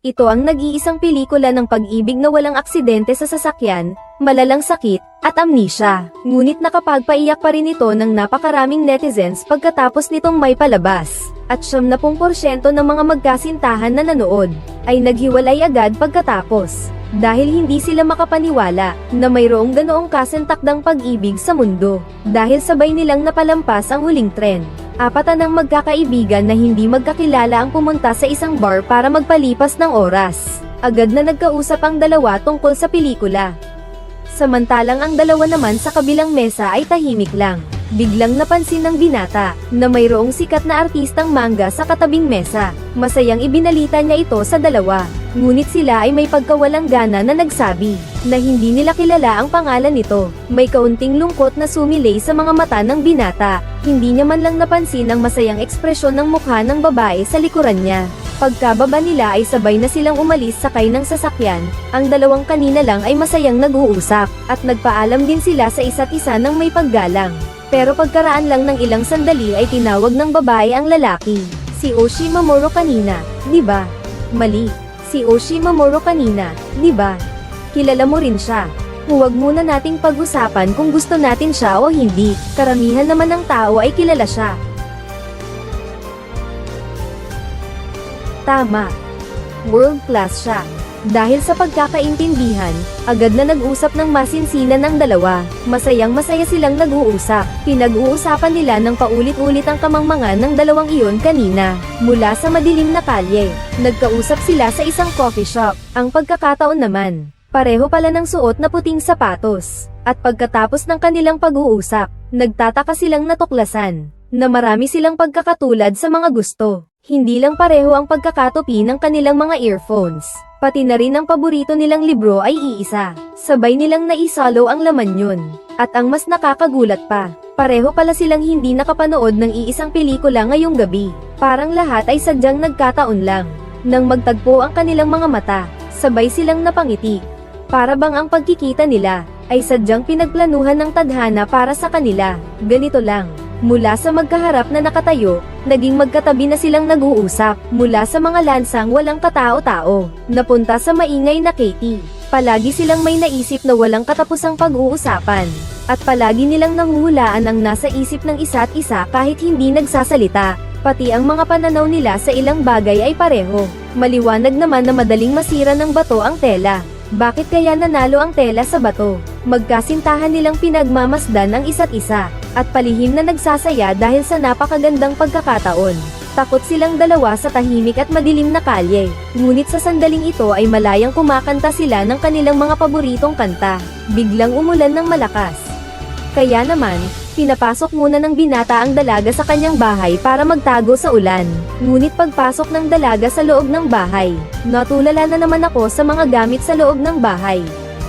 Ito ang nag-iisang pelikula ng pag-ibig na walang aksidente sa sasakyan, malalang sakit, at amnesia. Ngunit nakapagpaiyak pa rin ito ng napakaraming netizens pagkatapos nitong may palabas. At 70% ng mga magkasintahan na nanood, ay naghiwalay agad pagkatapos. Dahil hindi sila makapaniwala na mayroong ganoong kasintakdang pag-ibig sa mundo. Dahil sabay nilang napalampas ang huling tren. Apatan ng magkakaibigan na hindi magkakilala ang pumunta sa isang bar para magpalipas ng oras. Agad na nagkausap ang dalawa tungkol sa pelikula. Samantalang ang dalawa naman sa kabilang mesa ay tahimik lang. Biglang napansin ng binata na mayroong sikat na artistang manga sa katabing mesa. Masayang ibinalita niya ito sa dalawa. Ngunit sila ay may pagkawalang gana na nagsabi na hindi nila kilala ang pangalan nito. May kaunting lungkot na sumilay sa mga mata ng binata. Hindi niya man lang napansin ang masayang ekspresyon ng mukha ng babae sa likuran niya. Pagkababa nila ay sabay na silang umalis sakay ng sasakyan, ang dalawang kanina lang ay masayang nag-uusap, at nagpaalam din sila sa isa't isa ng may paggalang. Pero pagkaraan lang ng ilang sandali ay tinawag ng babae ang lalaki. Si Oshi Mamoro kanina, di ba? Mali. Si Oshi Mamoro kanina, di ba? Kilala mo rin siya. Huwag muna nating pag-usapan kung gusto natin siya o hindi. Karamihan naman ng tao ay kilala siya. Tama. World class siya. Dahil sa pagkakaintindihan, agad na nag-usap ng masinsinan ang dalawa. Masayang masaya silang nag-uusap. Pinag-uusapan nila ng paulit-ulit ang kamangmangan ng dalawang iyon kanina. Mula sa madilim na kalye, nagkausap sila sa isang coffee shop. Ang pagkakataon naman, pareho pala ng suot na puting sapatos. At pagkatapos ng kanilang pag-uusap, nagtataka silang natuklasan na marami silang pagkakatulad sa mga gusto. Hindi lang pareho ang pagkakatupi ng kanilang mga earphones. Pati na rin ang paborito nilang libro ay iisa. Sabay nilang naisalo ang laman yun. At ang mas nakakagulat pa, pareho pala silang hindi nakapanood ng iisang pelikula ngayong gabi. Parang lahat ay sadyang nagkataon lang. Nang magtagpo ang kanilang mga mata, sabay silang napangiti. Para bang ang pagkikita nila, ay sadyang pinagplanuhan ng tadhana para sa kanila. Ganito lang. Mula sa magkaharap na nakatayo, naging magkatabi na silang nag-uusap. Mula sa mga lansang walang katao-tao, napunta sa maingay na Katie. Palagi silang may naisip na walang katapusang pag-uusapan. At palagi nilang nanguhulaan ang nasa isip ng isa't isa kahit hindi nagsasalita. Pati ang mga pananaw nila sa ilang bagay ay pareho. Maliwanag naman na madaling masira ng bato ang tela. Bakit kaya nanalo ang tela sa bato? Magkasintahan nilang pinagmamasdan ang isa't isa, at palihim na nagsasaya dahil sa napakagandang pagkakataon. Takot silang dalawa sa tahimik at madilim na kalye, ngunit sa sandaling ito ay malayang kumakanta sila ng kanilang mga paboritong kanta. Biglang umulan ng malakas. Kaya naman, pinapasok muna ng binata ang dalaga sa kanyang bahay para magtago sa ulan. Ngunit pagpasok ng dalaga sa loob ng bahay, natulala na naman ako sa mga gamit sa loob ng bahay.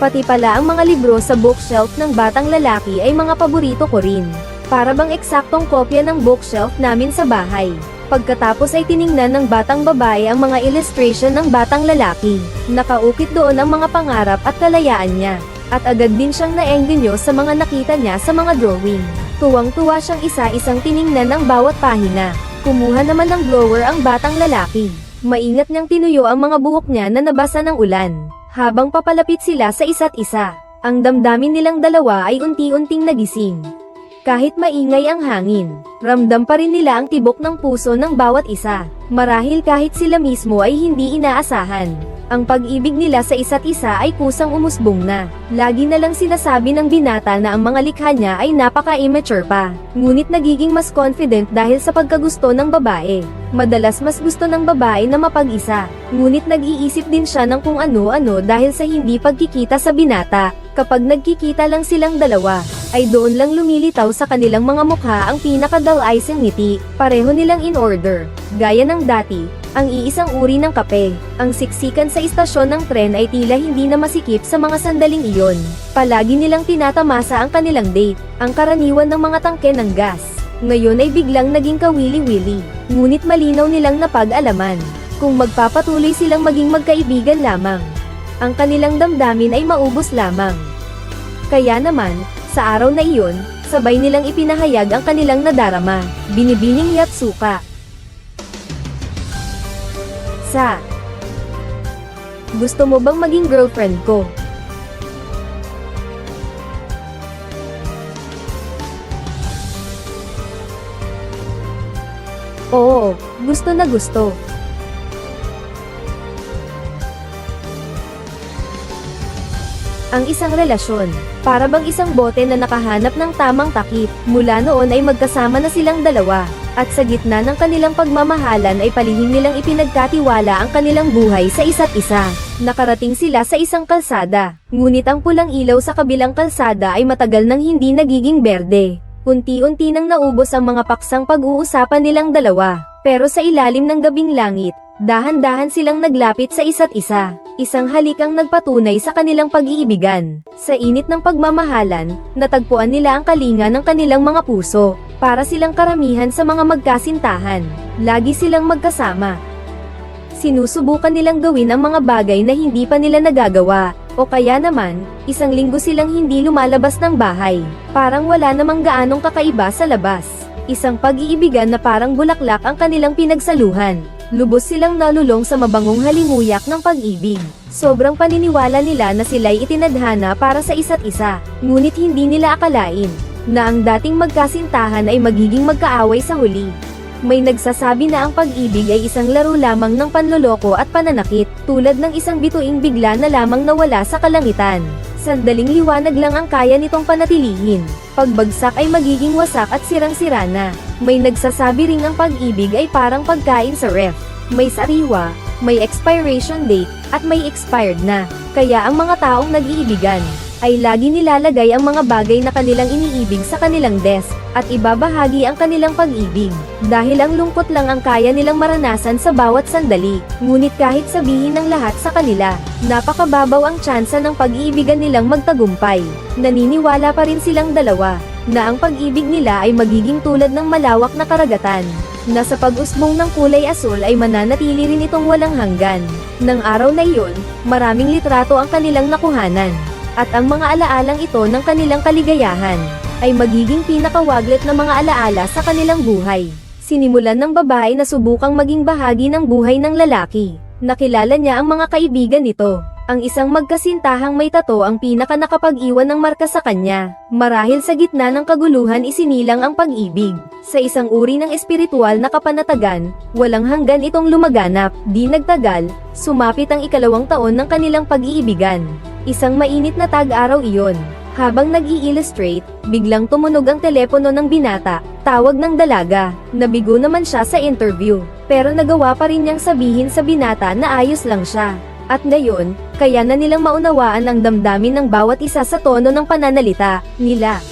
Pati pala ang mga libro sa bookshelf ng batang lalaki ay mga paborito ko rin. Para bang eksaktong kopya ng bookshelf namin sa bahay. Pagkatapos ay tiningnan ng batang babae ang mga illustration ng batang lalaki. Nakaukit doon ang mga pangarap at kalayaan niya. At agad din siyang naengganyo sa mga nakita niya sa mga drawing. Tuwang-tuwa siyang isa-isang tiningnan ng bawat pahina. Kumuha naman ng blower ang batang lalaki. Maingat niyang tinuyo ang mga buhok niya na nabasa ng ulan. Habang papalapit sila sa isa't isa, ang damdamin nilang dalawa ay unti-unting nagising. Kahit maingay ang hangin, ramdam pa rin nila ang tibok ng puso ng bawat isa. Marahil kahit sila mismo ay hindi inaasahan. Ang pag-ibig nila sa isa't isa ay kusang umusbong na. Lagi na lang sinasabi ng binata na ang mga likha niya ay napaka-immature pa. Ngunit nagiging mas confident dahil sa pagkagusto ng babae. Madalas mas gusto ng babae na mapag-isa. Ngunit nag-iisip din siya ng kung ano-ano dahil sa hindi pagkikita sa binata. Kapag nagkikita lang silang dalawa, ay doon lang lumilitaw sa kanilang mga mukha ang pinaka-dull eyes ng ngiti. Pareho nilang in order. Gaya ng dati, ang iisang uri ng kape. Ang siksikan sa istasyon ng tren ay tila hindi na masikip sa mga sandaling iyon. Palagi nilang tinatamasa ang kanilang date, ang karaniwan ng mga tangke ng gas. Ngayon ay biglang naging kawili-wili, ngunit malinaw nilang napag-alaman. Kung magpapatuloy silang maging magkaibigan lamang, ang kanilang damdamin ay maubos lamang. Kaya naman, sa araw na iyon, sabay nilang ipinahayag ang kanilang nadarama, binibining Yatsuka. Sa Gusto mo bang maging girlfriend ko? Oo, gusto na gusto. Ang isang relasyon, para bang isang bote na nakahanap ng tamang takip, mula noon ay magkasama na silang dalawa, at sa gitna ng kanilang pagmamahalan ay palihim nilang ipinagkatiwala ang kanilang buhay sa isa't isa. Nakarating sila sa isang kalsada, ngunit ang pulang ilaw sa kabilang kalsada ay matagal nang hindi nagiging berde. Unti-unti nang naubos ang mga paksang pag-uusapan nilang dalawa, pero sa ilalim ng gabing langit, dahan-dahan silang naglapit sa isa't isa. Isang halikang nagpatunay sa kanilang pag-iibigan. Sa init ng pagmamahalan, natagpuan nila ang kalinga ng kanilang mga puso. Para silang karamihan sa mga magkasintahan. Lagi silang magkasama. Sinusubukan nilang gawin ang mga bagay na hindi pa nila nagagawa. O kaya naman, isang linggo silang hindi lumalabas ng bahay. Parang wala namang gaanong kakaiba sa labas. Isang pag-iibigan na parang bulaklak ang kanilang pinagsaluhan. Lubos silang nalulong sa mabangong halimuyak ng pag-ibig. Sobrang paniniwala nila na sila'y itinadhana para sa isa't isa, ngunit hindi nila akalain na ang dating magkasintahan ay magiging magkaaway sa huli. May nagsasabi na ang pag-ibig ay isang laro lamang ng panloloko at pananakit, tulad ng isang bituing bigla na lamang nawala sa kalangitan. Sandaling liwanag lang ang kaya nitong panatilihin. Pagbagsak ay magiging wasak at sirang-sira na. May nagsasabi ring ang pag-ibig ay parang pagkain sa ref. May sariwa, may expiration date, at may expired na. Kaya ang mga taong nag-iibigan, ay lagi nilalagay ang mga bagay na kanilang iniibig sa kanilang desk, at ibabahagi ang kanilang pag-ibig. Dahil ang lungkot lang ang kaya nilang maranasan sa bawat sandali. Ngunit kahit sabihin ng lahat sa kanila, napakababaw ang tsansa ng pag-iibigan nilang magtagumpay. Naniniwala pa rin silang dalawa, na ang pag-ibig nila ay magiging tulad ng malawak na karagatan, na sa pag-usbong ng kulay asul ay mananatili rin itong walang hanggan. Nang araw na iyon, maraming litrato ang kanilang nakuhanan, at ang mga alaalang ito ng kanilang kaligayahan, ay magiging pinakawaglit na mga alaala sa kanilang buhay. Sinimulan ng babae na subukang maging bahagi ng buhay ng lalaki. Nakilala niya ang mga kaibigan nito. Ang isang magkasintahang may tato ang pinaka nakapag-iwan ng marka sa kanya. Marahil sa gitna ng kaguluhan isinilang ang pag-ibig. Sa isang uri ng espiritual na kapanatagan, walang hanggan itong lumaganap. Di nagtagal, sumapit ang ikalawang taon ng kanilang pag-iibigan. Isang mainit na tag-araw iyon. Habang nag-i-illustrate, biglang tumunog ang telepono ng binata, tawag ng dalaga. Nabigo naman siya sa interview, pero nagawa pa rin niyang sabihin sa binata na ayos lang siya. At ngayon, kaya na nilang maunawaan ang damdamin ng bawat isa sa tono ng pananalita nila.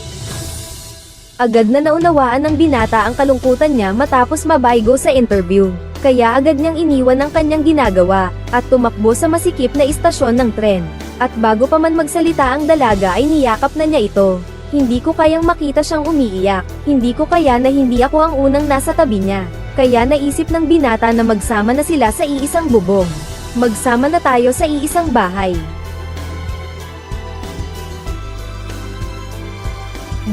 Agad na naunawaan ng binata ang kalungkutan niya matapos mabaygo sa interview. Kaya agad niyang iniwan ang kanyang ginagawa, at tumakbo sa masikip na istasyon ng tren. At bago pa man magsalita ang dalaga ay niyakap na niya ito. Hindi ko kayang makita siyang umiiyak. Hindi ko kaya na hindi ako ang unang nasa tabi niya. Kaya naisip ng binata na magsama na sila sa iisang bubong. Magsama na tayo sa iisang bahay.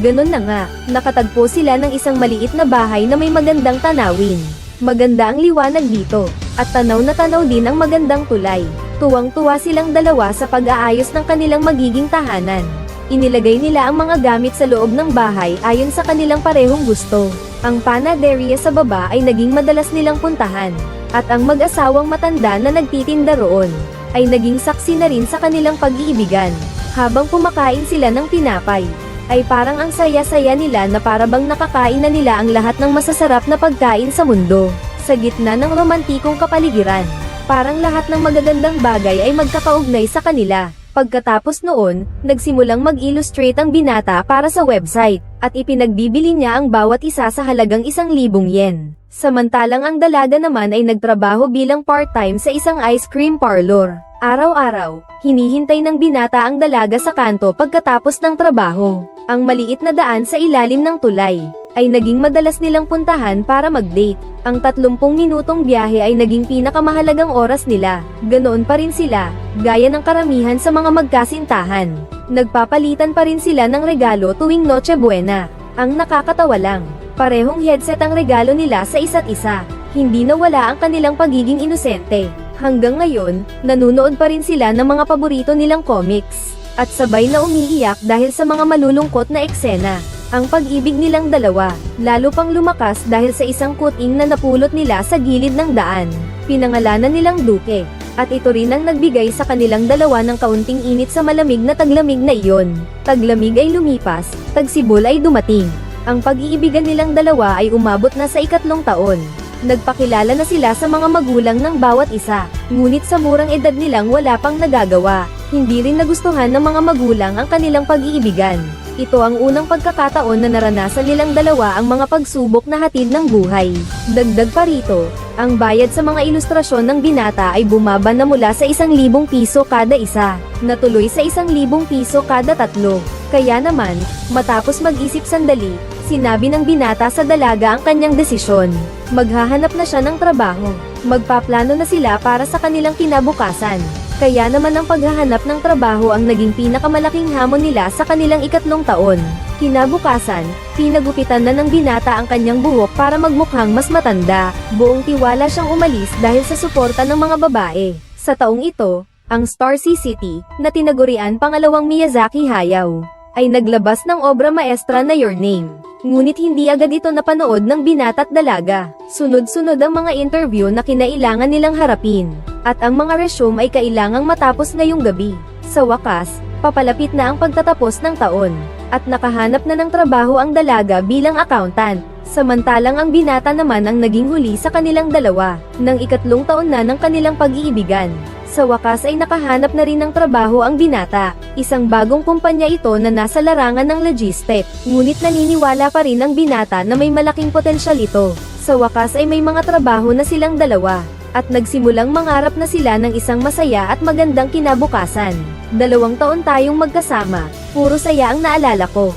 Ganon na nga, nakatagpo sila ng isang maliit na bahay na may magandang tanawin. Maganda ang liwanag dito, at tanaw na tanaw din ang magandang tulay. Tuwang-tuwa silang dalawa sa pag-aayos ng kanilang magiging tahanan. Inilagay nila ang mga gamit sa loob ng bahay ayon sa kanilang parehong gusto. Ang panaderia sa baba ay naging madalas nilang puntahan. At ang mag-asawang matanda na nagtitinda roon, ay naging saksi na rin sa kanilang pag-iibigan. Habang kumakain sila ng tinapay, ay parang ang saya-saya nila na parabang nakakain na nila ang lahat ng masasarap na pagkain sa mundo. Sa gitna ng romantikong kapaligiran, parang lahat ng magagandang bagay ay magkakaugnay sa kanila. Pagkatapos noon, nagsimulang mag-illustrate ang binata para sa website, at ipinagbibili niya ang bawat isa sa halagang isang libong yen. Samantalang ang dalaga naman ay nagtrabaho bilang part-time sa isang ice cream parlor. Araw-araw, hinihintay ng binata ang dalaga sa kanto pagkatapos ng trabaho. Ang maliit na daan sa ilalim ng tulay, ay naging madalas nilang puntahan para mag-date. Ang 30 minutong biyahe ay naging pinakamahalagang oras nila. Ganoon pa rin sila, gaya ng karamihan sa mga magkasintahan. Nagpapalitan pa rin sila ng regalo tuwing Noche Buena. Ang nakakatawa lang, parehong headset ang regalo nila sa isa't isa. Hindi nawala ang kanilang pagiging inosente. Hanggang ngayon, nanunood pa rin sila ng mga paborito nilang comics. At sabay na umiiyak dahil sa mga malulungkot na eksena. Ang pag-ibig nilang dalawa, lalo pang lumakas dahil sa isang kuting na napulot nila sa gilid ng daan. Pinangalanan nilang Duke. At ito rin ang nagbigay sa kanilang dalawa ng kaunting init sa malamig na taglamig na iyon. Taglamig ay lumipas, tagsibol ay dumating. Ang pag-iibigan nilang dalawa ay umabot na sa ikatlong taon. Nagpakilala na sila sa mga magulang ng bawat isa, ngunit sa murang edad nilang wala pang nagagawa. Hindi rin nagustuhan ng mga magulang ang kanilang pag-iibigan. Ito ang unang pagkakataon na naranasan nilang dalawa ang mga pagsubok na hatid ng buhay. Dagdag pa rito, ang bayad sa mga ilustrasyon ng binata ay bumaba na mula sa isang libong piso kada isa, natuloy sa isang libong piso kada tatlo. Kaya naman, matapos mag-isip sandali, sinabi ng binata sa dalaga ang kanyang desisyon. Maghahanap na siya ng trabaho. Magpaplano na sila para sa kanilang kinabukasan. Kaya naman ang paghahanap ng trabaho ang naging pinakamalaking hamon nila sa kanilang ikatlong taon. Kinabukasan, pinagupitan na ng binata ang kanyang buhok para magmukhang mas matanda. Buong tiwala siyang umalis dahil sa suporta ng mga babae. Sa taong ito, ang Star City, na tinagurian pangalawang Miyazaki Hayao, ay naglabas ng obra maestra na Your Name. Ngunit hindi agad ito napanood ng binata't dalaga. Sunod-sunod ang mga interview na kinailangan nilang harapin. At ang mga resume ay kailangang matapos ngayong gabi. Sa wakas, papalapit na ang pagtatapos ng taon. At nakahanap na ng trabaho ang dalaga bilang accountant. Samantalang ang binata naman ang naging huli sa kanilang dalawa, ng ikatlong taon na ng kanilang pag-iibigan. Sa wakas ay nakahanap na rin ng trabaho ang binata, isang bagong kumpanya ito na nasa larangan ng logistic. Ngunit naniniwala pa rin ang binata na may malaking potensyal ito. Sa wakas ay may mga trabaho na silang dalawa, at nagsimulang mangarap na sila ng isang masaya at magandang kinabukasan. Dalawang taon tayong magkasama, puro saya ang naalala ko.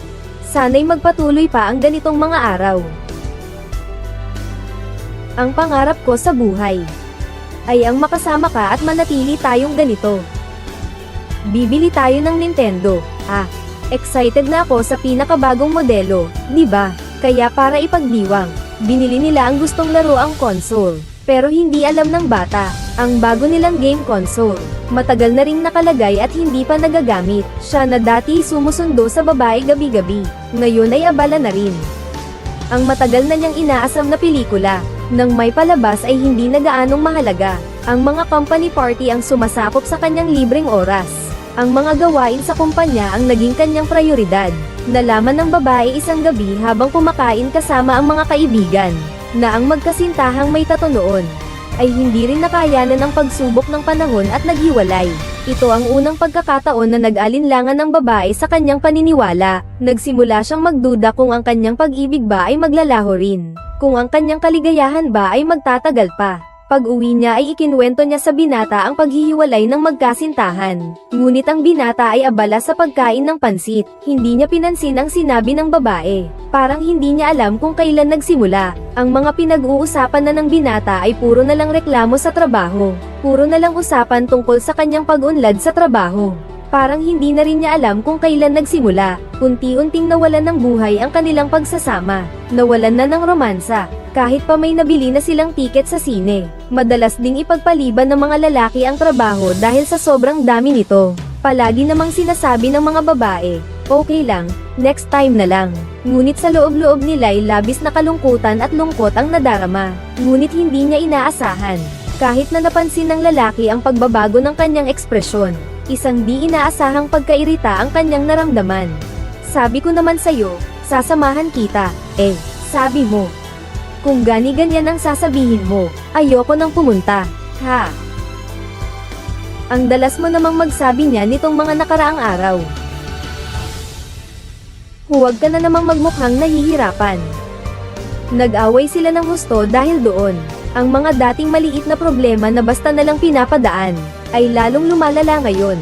Sana'y magpatuloy pa ang ganitong mga araw. Ang pangarap ko sa buhay ay ang makasama ka at manatili tayong ganito. Bibili tayo ng Nintendo. Ah, excited na ako sa pinakabagong modelo, di ba? Kaya para ipagdiwang, binili nila ang gustong laro ang console. Pero hindi alam ng bata, ang bago nilang game console. Matagal na ring nakalagay at hindi pa nagagamit. Siya na dati sumusundo sa babae gabi-gabi, ngayon ay abala na rin. Ang matagal na niyang inaasam na pelikula, nang may palabas ay hindi na gaanong mahalaga. Ang mga company party ang sumasakop sa kanyang libreng oras. Ang mga gawain sa kumpanya ang naging kanyang prioridad. Nalaman ng babae isang gabi habang kumakain kasama ang mga kaibigan, na ang magkasintahang may tato noon, ay hindi rin nakayanan ang pagsubok ng panahon at naghiwalay. Ito ang unang pagkakataon na nag-alinlangan ng babae sa kanyang paniniwala. Nagsimula siyang magduda kung ang kanyang pag-ibig ba ay maglalaho rin. Kung ang kanyang kaligayahan ba ay magtatagal pa. Pag-uwi niya ay ikinwento niya sa binata ang paghihiwalay ng magkasintahan. Ngunit ang binata ay abala sa pagkain ng pansit. Hindi niya pinansin ang sinabi ng babae. Parang hindi niya alam kung kailan nagsimula. Ang mga pinag-uusapan na ng binata ay puro na lang reklamo sa trabaho. Puro na lang usapan tungkol sa kanyang pag-unlad sa trabaho. Parang hindi na rin niya alam kung kailan nagsimula. Unti-unting nawalan ng buhay ang kanilang pagsasama. Nawalan na ng romansa. Kahit pa may nabili na silang tiket sa sine. Madalas ding ipagpaliban ng mga lalaki ang trabaho dahil sa sobrang dami nito. Palagi namang sinasabi ng mga babae, okay lang, next time na lang. Ngunit sa loob-loob nila ay labis na kalungkutan at lungkot ang nadarama. Ngunit hindi niya inaasahan. Kahit na napansin ng lalaki ang pagbabago ng kanyang ekspresyon, isang di inaasahang pagkairita ang kanyang naramdaman. Sabi ko naman sa'yo, sasamahan kita, eh, sabi mo. Kung gani ganyan ang sasabihin mo, ayoko nang pumunta, ha? Ang dalas mo namang magsabi niya nitong mga nakaraang araw. Huwag ka na namang magmukhang nahihirapan. Nag-away sila ng husto dahil doon. Ang mga dating maliit na problema na basta nalang pinapadaan, ay lalong lumalala ngayon.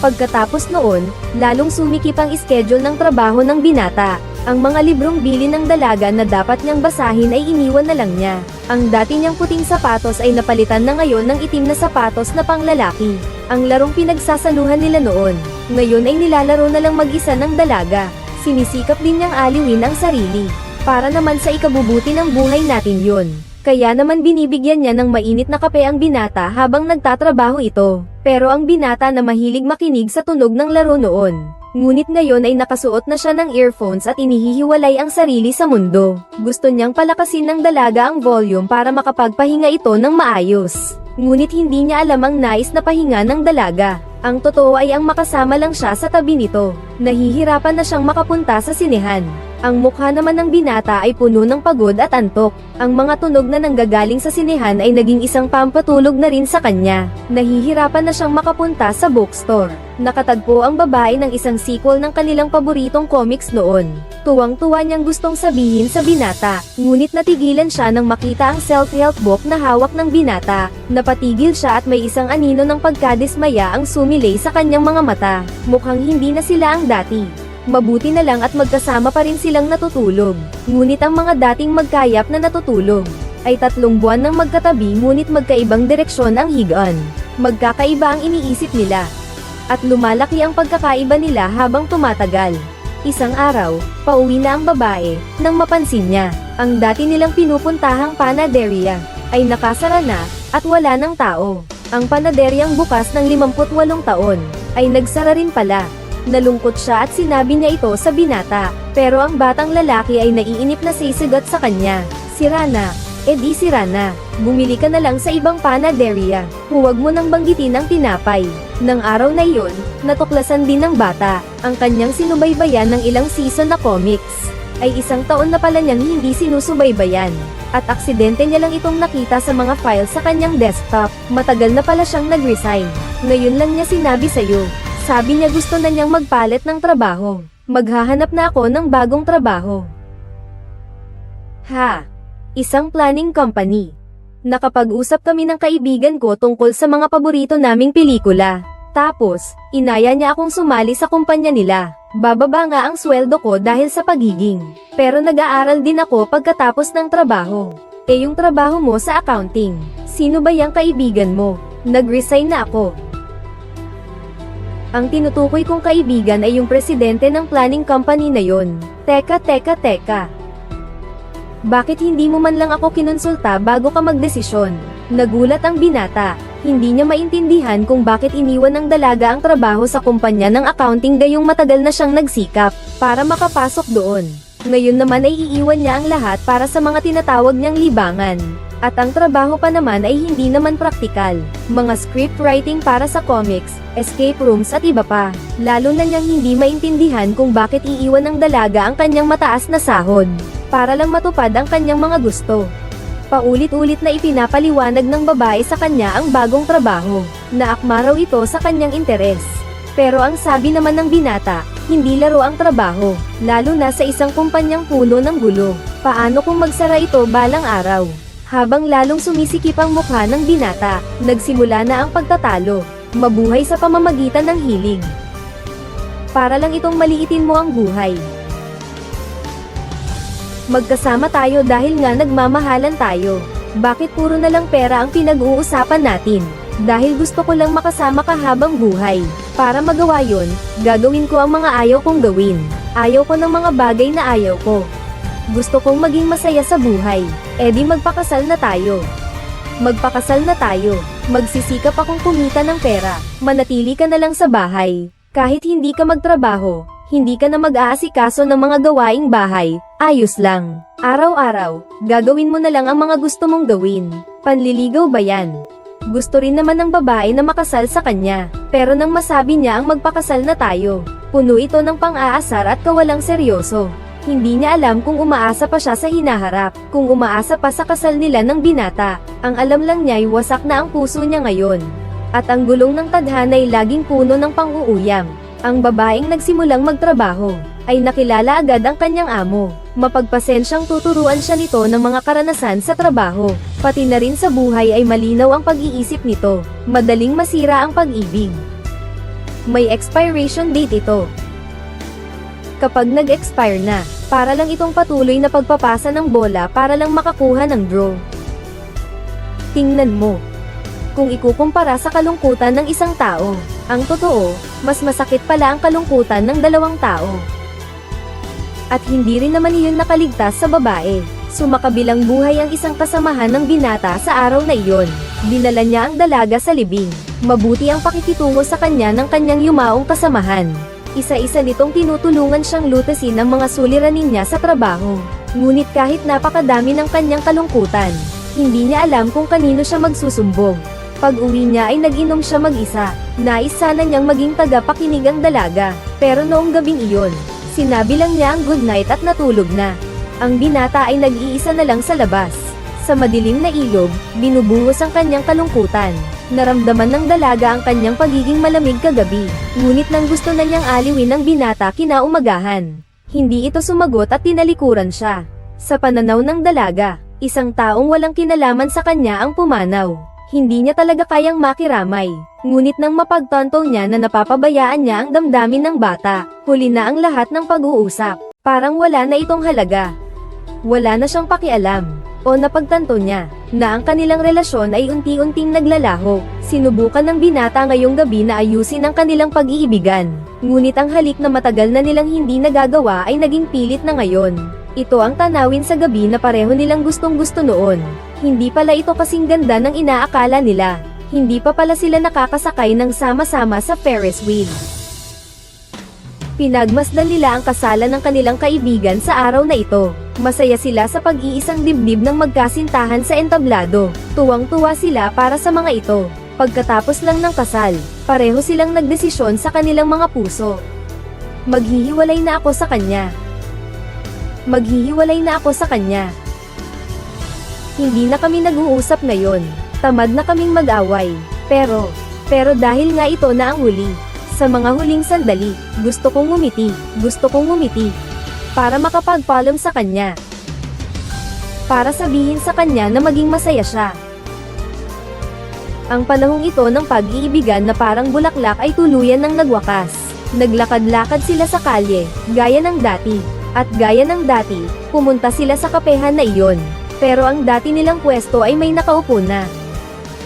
Pagkatapos noon, lalong sumikip ang schedule ng trabaho ng binata. Ang mga librong bili ng dalaga na dapat niyang basahin ay iniwan na lang niya. Ang dati niyang puting sapatos ay napalitan na ngayon ng itim na sapatos na panglalaki. Ang larong pinagsasaluhan nila noon, ngayon ay nilalaro na lang mag-isa ng dalaga. Sinisikap din niyang aliwin ang sarili. Para naman sa ikabubuti ng buhay natin yun. Kaya naman binibigyan niya ng mainit na kape ang binata habang nagtatrabaho ito. Pero ang binata na mahilig makinig sa tunog ng laro noon. Ngunit ngayon ay nakasuot na siya ng earphones at inihihiwalay ang sarili sa mundo. Gusto niyang palakasin ng dalaga ang volume para makapagpahinga ito ng maayos. Ngunit hindi niya alam ang nais na pahinga ng dalaga. Ang totoo ay ang makasama lang siya sa tabi nito. Nahihirapan na siyang makapunta sa sinehan. Ang mukha naman ng binata ay puno ng pagod at antok. Ang mga tunog na nanggagaling sa sinehan ay naging isang pampatulog na rin sa kanya. Nahihirapan na siyang makapunta sa bookstore. Nakatagpo ang babae ng isang sequel ng kanilang paboritong comics noon. Tuwang-tuwa niyang gustong sabihin sa binata, ngunit natigilan siya nang makita ang self-help book na hawak ng binata. Napatigil siya at may isang anino ng pagkadismaya ang sumilay sa kanyang mga mata. Mukhang hindi na sila ang dati. Mabuti na lang at magkasama pa rin silang natutulog. Ngunit ang mga dating magkayap na natutulog, ay tatlong buwan ng magkatabi ngunit magkaibang direksyon ang higaan. Magkakaiba ang iniisip nila. At lumalaki ang pagkakaiba nila habang tumatagal. Isang araw, pauwi na ang babae, nang mapansin niya, ang dati nilang pinupuntahang panaderia, ay nakasara na, at wala ng tao. Ang panaderyang bukas ng 58 taon, ay nagsara rin pala. Nalungkot siya at sinabi niya ito sa binata, pero ang batang lalaki ay naiinip na sisigat sa kanya. Sira na, eh di sira na. Bumili ka na lang sa ibang panaderia. Huwag mo nang banggitin ang tinapay. Nang araw na iyon, natuklasan din ng bata, ang kanyang sinubaybayan ng ilang season na comics. Ay isang taon na pala niyang hindi sinusubaybayan. At aksidente niya lang itong nakita sa mga files sa kanyang desktop. Matagal na pala siyang nag-resign. Ngayon lang niya sinabi sa'yo. Sabi niya gusto na niyang magpalit ng trabaho. Maghahanap na ako ng bagong trabaho. Ha? Isang planning company. Nakapag-usap kami ng kaibigan ko tungkol sa mga paborito naming pelikula. Tapos, inaya niya akong sumali sa kumpanya nila. Bababa nga ang sweldo ko dahil sa pagiging. Pero nag-aaral din ako pagkatapos ng trabaho. Eh yung trabaho mo sa accounting. Sino ba yung kaibigan mo? Nag-resign na ako. Ang tinutukoy kong kaibigan ay yung presidente ng planning company na yon. Teka, teka, teka. Bakit hindi mo man lang ako kinonsulta bago ka magdesisyon? Nagulat ang binata. Hindi niya maintindihan kung bakit iniwan ng dalaga ang trabaho sa kumpanya ng accounting gayong matagal na siyang nagsikap para makapasok doon. Ngayon naman ay iiwan niya ang lahat para sa mga tinatawag niyang libangan. At ang trabaho pa naman ay hindi naman praktikal. Mga script writing para sa comics, escape rooms at iba pa. Lalo na niyang hindi maintindihan kung bakit iiwan ng dalaga ang kanyang mataas na sahod. Para lang matupad ang kanyang mga gusto. Paulit-ulit na ipinapaliwanag ng babae sa kanya ang bagong trabaho, na akma raw ito sa kanyang interes. Pero ang sabi naman ng binata, hindi laro ang trabaho, lalo na sa isang kumpanyang puno ng gulo. Paano kung magsara ito balang araw? Habang lalong sumisikip ang mukha ng binata, nagsimula na ang pagtatalo. Mabuhay sa pamamagitan ng hiling. Para lang itong maliitin mo ang buhay. Magkasama tayo dahil nga nagmamahalan tayo. Bakit puro na lang pera ang pinag-uusapan natin? Dahil gusto ko lang makasama ka habang buhay. Para magawa yon, gagawin ko ang mga ayaw kong gawin. Ayaw ko ng mga bagay na ayaw ko. Gusto kong maging masaya sa buhay. E di magpakasal na tayo. Magpakasal na tayo. Magsisikap akong kumita ng pera. Manatili ka na lang sa bahay. Kahit hindi ka magtrabaho, hindi ka na mag-aasikaso ng mga gawaing bahay, ayos lang. Araw-araw, gagawin mo na lang ang mga gusto mong gawin. Panliligaw ba yan? Gusto rin naman ng babae na makasal sa kanya, pero nang masabi niya ang magpakasal na tayo, puno ito ng pang-aasar at kawalang seryoso. Hindi niya alam kung umaasa pa siya sa hinaharap, kung umaasa pa sa kasal nila ng binata. Ang alam lang niya ay wasak na ang puso niya ngayon. At ang gulong ng tadhana ay laging puno ng pang-uuyam. Ang babaeng nagsimulang magtrabaho, ay nakilala agad ang kanyang amo. Mapagpasensyang tuturuan siya nito ng mga karanasan sa trabaho. Pati na rin sa buhay ay malinaw ang pag-iisip nito. Madaling masira ang pag-ibig. May expiration date ito. Kapag nag-expire na, para lang itong patuloy na pagpapasa ng bola para lang makakuha ng draw. Tingnan mo. Kung ikukumpara sa kalungkutan ng isang tao, ang totoo, mas masakit pala ang kalungkutan ng dalawang tao. At hindi rin naman iyon nakaligtas sa babae. Sumakabilang buhay ang isang kasamahan ng binata sa araw na iyon. Dinala niya ang dalaga sa libing. Mabuti ang pakikitungo sa kanya ng kanyang yumaong kasamahan. Isa-isa nitong tinutulungan siyang lutasin ang mga suliranin niya sa trabaho. Ngunit kahit napakadami ng kanyang kalungkutan, hindi niya alam kung kanino siya magsusumbong. Pag uwi niya ay nag-inom siya mag-isa. Nais sana niyang maging tagapakinig ang dalaga. Pero noong gabing iyon, sinabi lang niya ang good night at natulog na. Ang binata ay nag-iisa na lang sa labas. Sa madilim na ilog, binubuhos ang kanyang kalungkutan. Naramdaman ng dalaga ang kanyang pagiging malamig kagabi. Ngunit nang gusto na niyang aliwin ng binata kinaumagahan. Hindi ito sumagot at tinalikuran siya. Sa pananaw ng dalaga, isang taong walang kinalaman sa kanya ang pumanaw. Hindi niya talaga kayang makiramay. Ngunit nang mapagtanto niya na napapabayaan niya ang damdamin ng bata, huli na ang lahat ng pag-uusap. Parang wala na itong halaga. Wala na siyang pakialam. O napagtanto niya, na ang kanilang relasyon ay unti-unting naglalaho. Sinubukan ng binata ngayong gabi na ayusin ang kanilang pag-iibigan. Ngunit ang halik na matagal na nilang hindi nagagawa ay naging pilit na ngayon. Ito ang tanawin sa gabi na pareho nilang gustong gusto noon. Hindi pala ito kasing ganda ng inaakala nila. Hindi pa pala sila nakakasakay ng sama-sama sa Ferris wheel. Pinagmasdan nila ang kasalan ng kanilang kaibigan sa araw na ito. Masaya sila sa pag-iisang dibdib ng magkasintahan sa entablado. Tuwang-tuwa sila para sa mga ito. Pagkatapos lang ng kasal, pareho silang nagdesisyon sa kanilang mga puso. Maghihiwalay na ako sa kanya. Maghihiwalay na ako sa kanya. Hindi na kami nag-uusap ngayon. Tamad na kaming mag-away. Pero, pero dahil nga ito na ang huli, sa mga huling sandali, gusto kong ngumiti, gusto kong ngumiti. Para makapagpaalam sa kanya. Para sabihin sa kanya na maging masaya siya. Ang panahong ito ng pag-iibigan na parang bulaklak ay tuluyan ng nagwakas. Naglakad-lakad sila sa kalye, gaya ng dati. At gaya ng dati, pumunta sila sa kapehan na iyon. Pero ang dati nilang pwesto ay may nakaupo na.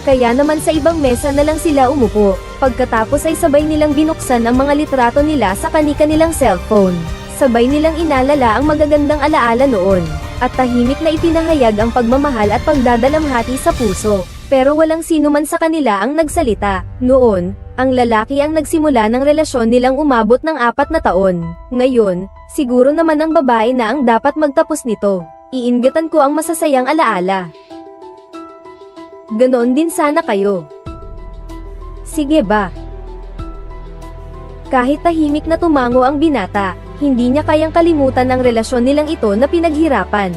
Kaya naman sa ibang mesa na lang sila umupo. Pagkatapos ay sabay nilang binuksan ang mga litrato nila sa kani-kanilang cellphone. Sabay nilang inalala ang magagandang alaala noon. At tahimik na ipinahayag ang pagmamahal at pagdadalamhati sa puso. Pero walang sino man sa kanila ang nagsalita. Noon, ang lalaki ang nagsimula ng relasyon nilang umabot ng apat na taon. Ngayon, siguro naman ang babae na ang dapat magtapos nito. Iingatan ko ang masasayang alaala. Ganon din sana kayo. Sige ba? Kahit tahimik na tumango ang binata, hindi niya kayang kalimutan ang relasyon nilang ito na pinaghirapan.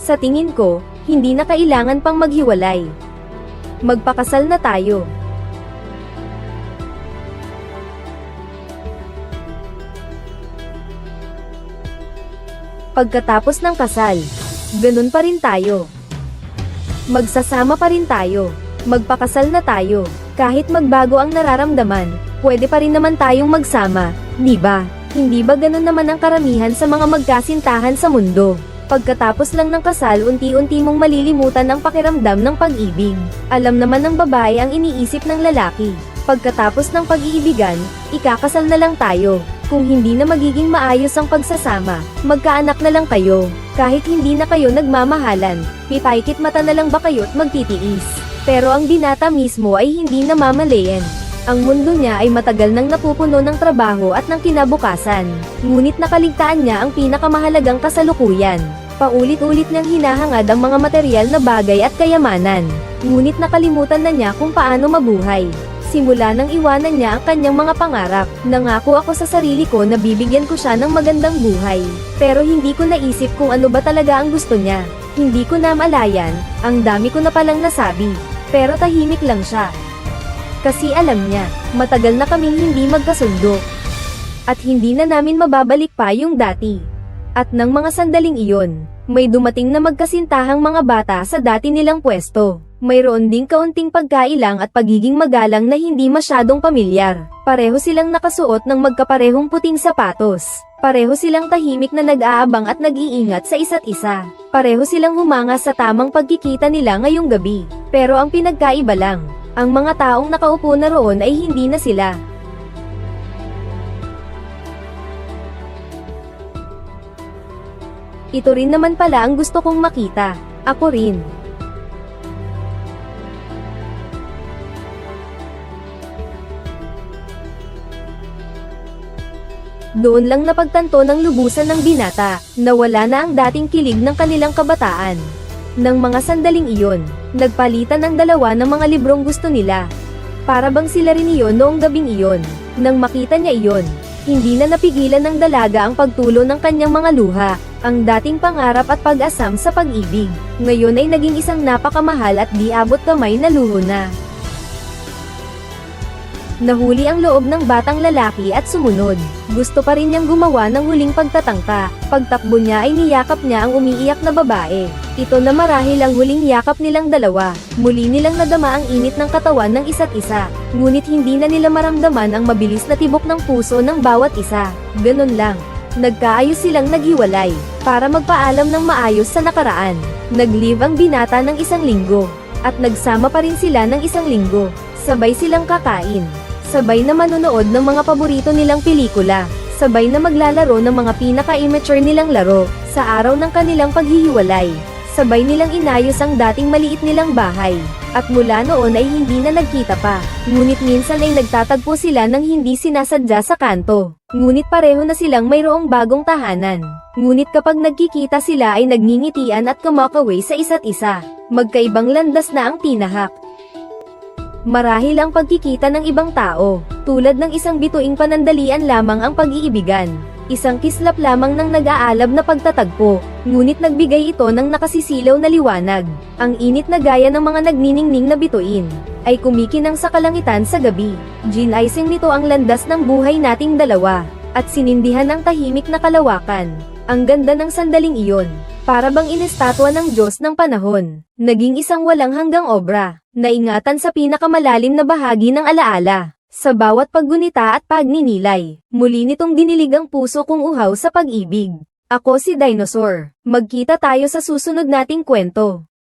Sa tingin ko, hindi na kailangan pang maghiwalay. Magpakasal na tayo. Pagkatapos ng kasal, ganun pa rin tayo. Magsasama pa rin tayo. Magpakasal na tayo. Kahit magbago ang nararamdaman, pwede pa rin naman tayong magsama, di ba? Hindi ba ganun naman ang karamihan sa mga magkasintahan sa mundo? Pagkatapos lang ng kasal unti-unti mong malilimutan ang pakiramdam ng pag-ibig. Alam naman ng babae ang iniisip ng lalaki. Pagkatapos ng pag-iibigan, ikakasal na lang tayo. Kung hindi na magiging maayos ang pagsasama, magkaanak na lang kayo. Kahit hindi na kayo nagmamahalan, pipaikit mata na lang ba kayo't magtitiis. Pero ang binata mismo ay hindi namamalayan. Ang mundo niya ay matagal nang napupuno ng trabaho at ng kinabukasan. Ngunit nakaligtaan niya ang pinakamahalagang kasalukuyan. Paulit-ulit niyang hinahangad ang mga material na bagay at kayamanan. Ngunit nakalimutan na niya kung paano mabuhay. Simula nang iwanan niya ang kanyang mga pangarap, nangako ako sa sarili ko na bibigyan ko siya ng magandang buhay. Pero hindi ko naisip kung ano ba talaga ang gusto niya. Hindi ko na malayan, ang dami ko na palang nasabi. Pero tahimik lang siya. Kasi alam niya, matagal na kaming hindi magkasundo. At hindi na namin mababalik pa yung dati. At ng mga sandaling iyon, may dumating na magkasintahang mga bata sa dati nilang pwesto. Mayroon ding kaunting pagkailang at pagiging magalang na hindi masyadong pamilyar. Pareho silang nakasuot ng magkaparehong puting sapatos. Pareho silang tahimik na nag-aabang at nag-iingat sa isa't isa. Pareho silang humanga sa tamang pagkikita nila ngayong gabi. Pero ang pinagkaiba lang, ang mga taong nakaupo na roon ay hindi na sila. Ito rin naman pala ang gusto kong makita. Ako rin. Doon lang napagtanto ng lubusan ng binata, na wala na ang dating kilig ng kanilang kabataan. Nang mga sandaling iyon, nagpalitan ng dalawa ng mga librong gusto nila. Para bang sila rin iyon noong gabing iyon. Nang makita niya iyon, hindi na napigilan ng dalaga ang pagtulo ng kanyang mga luha, ang dating pangarap at pag-asam sa pag-ibig. Ngayon ay naging isang napakamahal at di abot kamay na luho na. Nahuli ang loob ng batang lalaki at sumunod. Gusto pa rin niyang gumawa ng huling pagtatangka. Pagtakbo niya ay niyakap niya ang umiiyak na babae. Ito na marahil ang huling yakap nilang dalawa. Muli nilang nadama ang init ng katawan ng isa't isa. Ngunit hindi na nila maramdaman ang mabilis na tibok ng puso ng bawat isa. Ganun lang. Nagkaayos silang naghiwalay, para magpaalam ng maayos sa nakaraan. Nag-leave ang binata ng isang linggo, at nagsama pa rin sila ng isang linggo. Sabay silang kakain, sabay na manonood ng mga paborito nilang pelikula, sabay na maglalaro ng mga pinaka-immature nilang laro, sa araw ng kanilang paghihiwalay. Sabay nilang inayos ang dating maliit nilang bahay, at mula noon ay hindi na nagkita pa. Ngunit minsan ay nagtatagpo sila ng hindi sinasadya sa kanto. Ngunit pareho na silang mayroong bagong tahanan. Ngunit kapag nagkikita sila ay nagngingitian at kumakaway sa isa't isa. Magkaibang landas na ang tinahak. Marahil ang pagkikita ng ibang tao, tulad ng isang bituing panandalian lamang ang pag-iibigan. Isang kislap lamang ng nag-aalab na pagtatagpo, ngunit nagbigay ito ng nakasisilaw na liwanag. Ang init na gaya ng mga nagniningning na bituin, ay kumikinang sa kalangitan sa gabi. Ginaising nito ang landas ng buhay nating dalawa, at sinindihan ang tahimik na kalawakan. Ang ganda ng sandaling iyon, para bang inestatwa ng Diyos ng panahon, naging isang walang hanggang obra, na ingatan sa pinakamalalim na bahagi ng alaala. Sa bawat paggunita at pagninilay, muli nitong dinilig ang puso kong uhaw sa pag-ibig. Ako si Dinosaur. Magkita tayo sa susunod nating kwento.